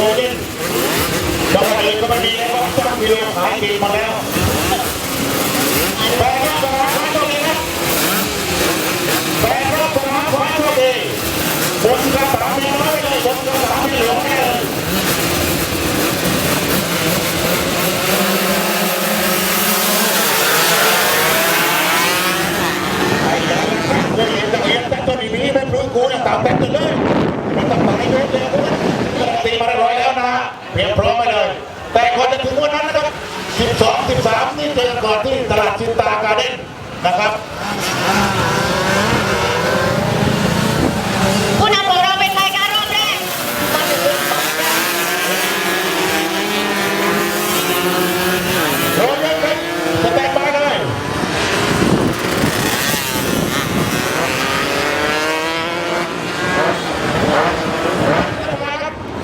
ลเด่นกำไรเองก็ไม่มีนะครับสักกิโลขายปีมาแล้วแปดรับสนามขวาโชคดีครับแปดรอบสนามขวาโชคดีบนกระสามน้อยเลยบนกระสามเหลืองแน่เลยไอ้ยังนะครับเรียนจะเรียนแต่ตัวนี้ไม่รู้กูนะตามแป๊บนึง รียมพร้อมไปเลย แต่ก่อนจะถึงวันนั้นนะครับ 12 13 นี่เจอก่อนที่ตลาดจินตาการ์เด้นนะครับ ผู้นำของเราเป็นรายการรอบแรกมาถึง โรเยอร์ครับสแตนบายเลย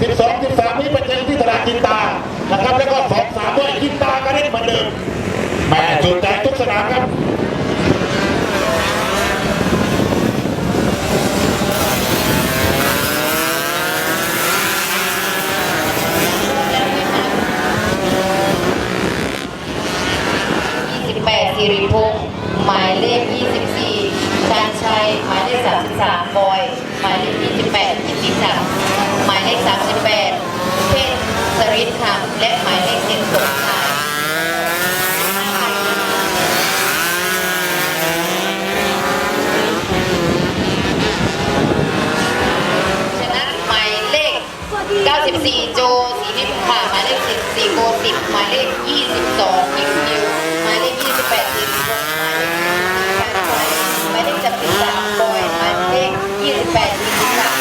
สิบสองสิบสามนี้ไปเจอที่ตลาดจินตา นะครับ แล้วก็สองสามด้วยจินตาการ เหมือนเดิมแม่จุดใจทุกสนามครับสิริพงษ์หมายเลข 24 ชาญชัย หมายเลข 33 บอย หมายเลข 28กิติศักดิ์หมายเลข 38 เพชรสริทธรรมและหมายเลข7สมชายชนะหมายเลข 94 โจสีนิพค่ะ หมายเลข 14 โกสิบหมายเลข22นิวนิวหมายเลข28สิริพงษ์หมายเลข33บอยหมายเลข28นิติศักดิ์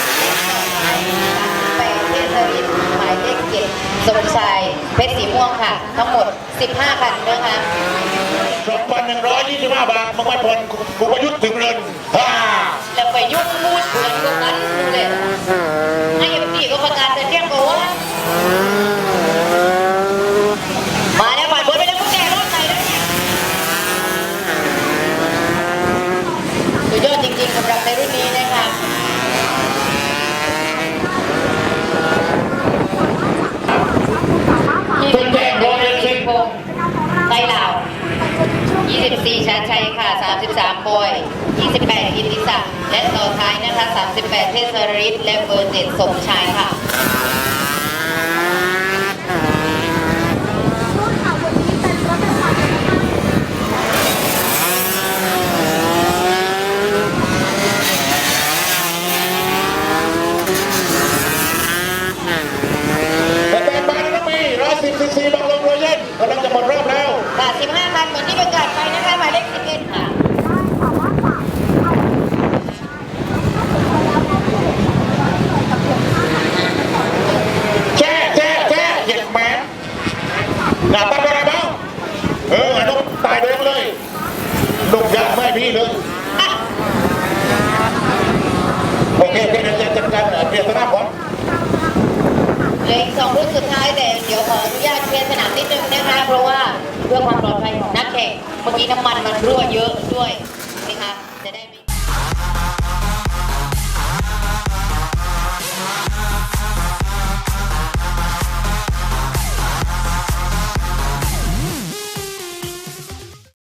หมายเลข38เทศรินหมายเลข7สมชายเพชรสีม่วงค่ะ ทั้งหมด15คันนะคะสองพันหนึ่งร้อยยี่สิบห้าบาทมังไม่พลกูประยุทธ์ถึงเงินฮ่าแล้วไปยุ่งพูดเหมือนกันั้นดูเลยให้เอ็มดีก็ประกาศแต่เที่ยงบอกว่า มาแล้วผ่านพ้นไปแล้วพวกแกรอดไหนแล้วเนี่ยสุดยอดจริงๆสำหรับในรุ่นนี้นะคะยี่สิบแปดโดนสิบพงศ์ไทยลาว 24 ชาญชัยค่ะ 33บอย28 กิติศักดิ์และต่อท้ายนะคะ 38 เทศริศและเบอร์เจ็ดสมชายค่ะ สแตนบายนะมีร้อยสิบซีซีบางลงโรเย็นกำลังจะหมดรอบแล้ว ค่ะ 15คันเหมือนที่ประกาศไปนะคะ หมายเลข11ค่ะ แช่แช่แช่เหยียดแมนหน้าตาอะไรบ้างเออไอ้นกตายโดนเลยลูี่เลยโอเคโอเคเดี๋ยวจะจัดการเปลี่ยนสนามก่อนเหลืออีกสองรุ่นสุดท้ายแต่เดี๋ยวขออนุญาตเคลียร์สนามนิดนึงนะคะเพราะว่าเพื่อความปลอดภัยของนักแข่งเมื่อกี้น้ำมันมันรั่วเยอะด้วยนะคะจะได้